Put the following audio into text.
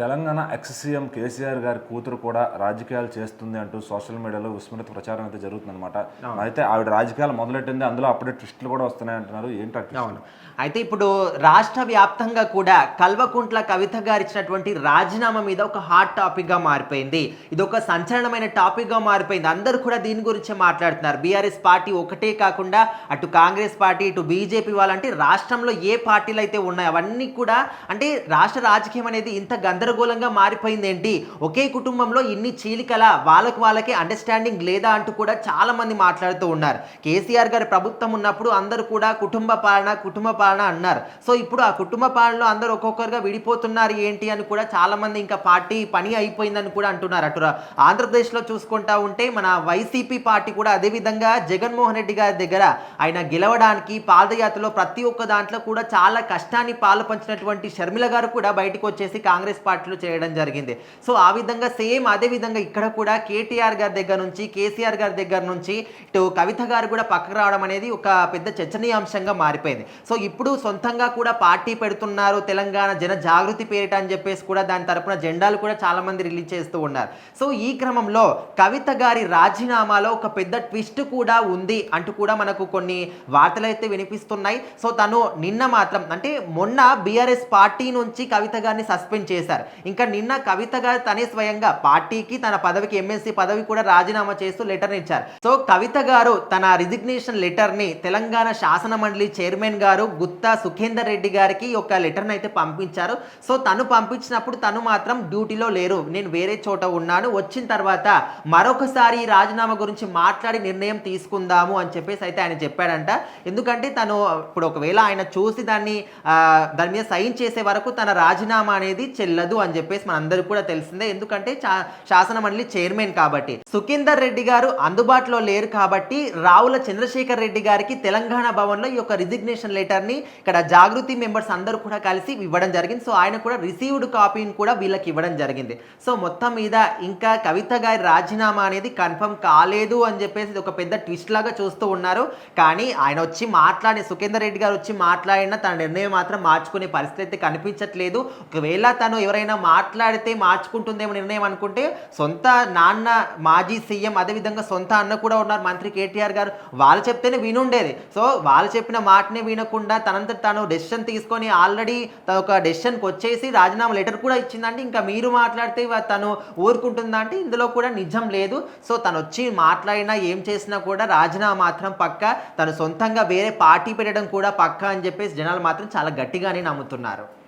Telangana ex CM KCR గారి కూతురు కూడా రాజకీయాలు చేస్తుంది అంటూ సోషల్ మీడియాలో విస్మృత ప్రచారం అయితే జరుగుతుందన్నమాట. అయితే ఆవిడ రాజకీయాలు మొదలెట్టింది అందులో అప్పుడే ట్విస్టులు కూడా వస్తున్నాయి అంటున్నారు. ఏంటి? అవును. అయితే ఇప్పుడు రాష్ట్ర వ్యాప్తంగా కూడా కల్వకుంట్ల కవిత గారు ఇచ్చినటువంటి రాజీనామా మీద ఒక హాట్ టాపిక్గా మారిపోయింది. ఇది ఒక సంచలనమైన టాపిక్గా మారిపోయింది. అందరూ కూడా దీని గురించే మాట్లాడుతున్నారు. బీఆర్ఎస్ పార్టీ ఒకటే కాకుండా అటు కాంగ్రెస్ పార్టీ ఇటు బీజేపీ వాళ్ళంటే రాష్ట్రంలో ఏ పార్టీలు అయితే ఉన్నాయో అవన్నీ కూడా అంటే రాష్ట్ర రాజకీయం అనేది ఇంత గందరగోళంగా మారిపోయింది ఏంటి ఒకే కుటుంబంలో ఇన్ని చీలికల వాళ్ళకి వాళ్ళకి అండర్స్టాండింగ్ లేదా అంటూ కూడా చాలా మంది మాట్లాడుతూ ఉన్నారు. కేసీఆర్ గారి ప్రభుత్వం ఉన్నప్పుడు అందరూ కూడా కుటుంబ పాలన కుటుంబ పాలన అన్నారు. సో ఇప్పుడు ఆ కుటుంబ పాలనలో అందరూ ఒక్కొక్కరుగా విడిపోతున్నారు ఏంటి అని కూడా చాలా మంది ఇంకా పార్టీ పని అయిపోయిందని కూడా అంటున్నారు. అటు ఆంధ్రప్రదేశ్లో చూసుకుంటా ఉంటే మన వైసీపీ పార్టీ కూడా అదేవిధంగా జగన్మోహన్ రెడ్డి గారి దగ్గర ఆయన గెలవడానికి పాదయాత్రలో ప్రతి ఒక్క దాంట్లో కూడా చాలా కష్టాన్ని పాలు పంచినటువంటి షర్మిల గారు కూడా బయటకు వచ్చేసి కాంగ్రెస్ పార్టీ ఏర్పాట్లు చేయడం జరిగింది. సో ఆ విధంగా సేమ్ అదే విధంగా ఇక్కడ కూడా కేటీఆర్ గారి దగ్గర నుంచి కేసీఆర్ గారి దగ్గర నుంచి ఇటు కవిత గారు కూడా పక్కకు రావడం అనేది ఒక పెద్ద చర్చనీయాంశంగా మారిపోయింది. సో ఇప్పుడు సొంతంగా కూడా పార్టీ పెడుతున్నారు తెలంగాణ జన జాగృతి పేరిట అని చెప్పేసి కూడా దాని తరపున జెండాలు కూడా చాలామంది రిలీజ్ చేస్తూ ఉన్నారు. సో ఈ క్రమంలో కవిత గారి రాజీనామాలో ఒక పెద్ద ట్విస్ట్ కూడా ఉంది అంటూ కూడా మనకు కొన్ని వార్తలు అయితే వినిపిస్తున్నాయి. సో తను నిన్న మాత్రం అంటే మొన్న బీఆర్ఎస్ పార్టీ నుంచి కవిత గారిని సస్పెండ్ చేశారు. ఇంకా నిన్న కవిత గారు తనే స్వయంగా పార్టీకి తన పదవికి ఎమ్మెల్సీ పదవి కూడా రాజీనామా చేస్తూ లెటర్ ఇచ్చారు. సో కవిత గారు తన రిజిగ్నేషన్ లెటర్ని తెలంగాణ శాసన మండలి చైర్మన్ గారు గుత్తా సుఖేందర్ రెడ్డి గారికి ఒక లెటర్ అయితే పంపించారు. సో తను పంపించినప్పుడు తను మాత్రం డ్యూటీలో లేరు. నేను వేరే చోట ఉన్నాను. వచ్చిన తర్వాత మరొకసారి ఈ రాజీనామా గురించి మాట్లాడి నిర్ణయం తీసుకుందాము అని చెప్పేసి అయితే ఆయన చెప్పాడంట. ఎందుకంటే తను ఇప్పుడు ఒకవేళ ఆయన చూసి దాన్ని దాని మీద సైన్ చేసే వరకు తన రాజీనామా అనేది చెల్లదు. అని చెప్పేసి మనందరికీ కూడా తెలిసిందే. ఎందుకంటే శాసన మండలి చైర్మన్ కాబట్టి. సుఖేందర్ రెడ్డి గారు అందుబాటులో లేరు కాబట్టి రావుల చంద్రశేఖర్ రెడ్డి గారికి తెలంగాణ భవన్లో ఈ యొక్క రిజిగ్నేషన్ లెటర్ని ఇక్కడ జాగృతి మెంబర్స్ అందరూ కూడా కలిసి ఇవ్వడం జరిగింది. సో ఆయన కూడా రిసీవ్డ్ కాపీని కూడా వీళ్ళకి ఇవ్వడం జరిగింది. సో మొత్తం మీద ఇంకా కవిత గారి రాజీనామా అనేది కన్ఫర్మ్ కాలేదు అని చెప్పేసి ఒక పెద్ద ట్విస్ట్ లాగా చూస్తూ ఉన్నారు. కానీ ఆయన వచ్చి మాట్లాడి సుఖేందర్ రెడ్డి గారు వచ్చి మాట్లాడినా తన నిర్ణయం మాత్రం మార్చుకునే పరిస్థితి అయితే కనిపించట్లేదు. ఒకవేళ తను ఎవరైనా మాట్లాడితే మార్చుకుంటుందేమో నిర్ణయం అనుకుంటే సొంత నాన్న మాజీ సీఎం అదేవిధంగా సొంత అన్న కూడా ఉన్నారు మంత్రి కేటీఆర్ గారు. వాళ్ళు చెప్తేనే వినుండేది. సో వాళ్ళు చెప్పిన మాటనే వినకుండా తనంత తను డెసిషన్ తీసుకొని ఆల్రెడీ తన ఒక డెసిషన్కి వచ్చేసి రాజీనామా లెటర్ కూడా ఇచ్చిందంటే ఇంకా మీరు మాట్లాడితే తను ఊరుకుంటుందా అంటే ఇందులో కూడా నిజం లేదు. సో తను వచ్చి మాట్లాడినా ఏం చేసినా కూడా రాజీనామా మాత్రం పక్క. తను సొంతంగా వేరే పార్టీ పెట్టడం కూడా పక్క అని చెప్పేసి జనాలు మాత్రం చాలా గట్టిగానే నమ్ముతున్నారు.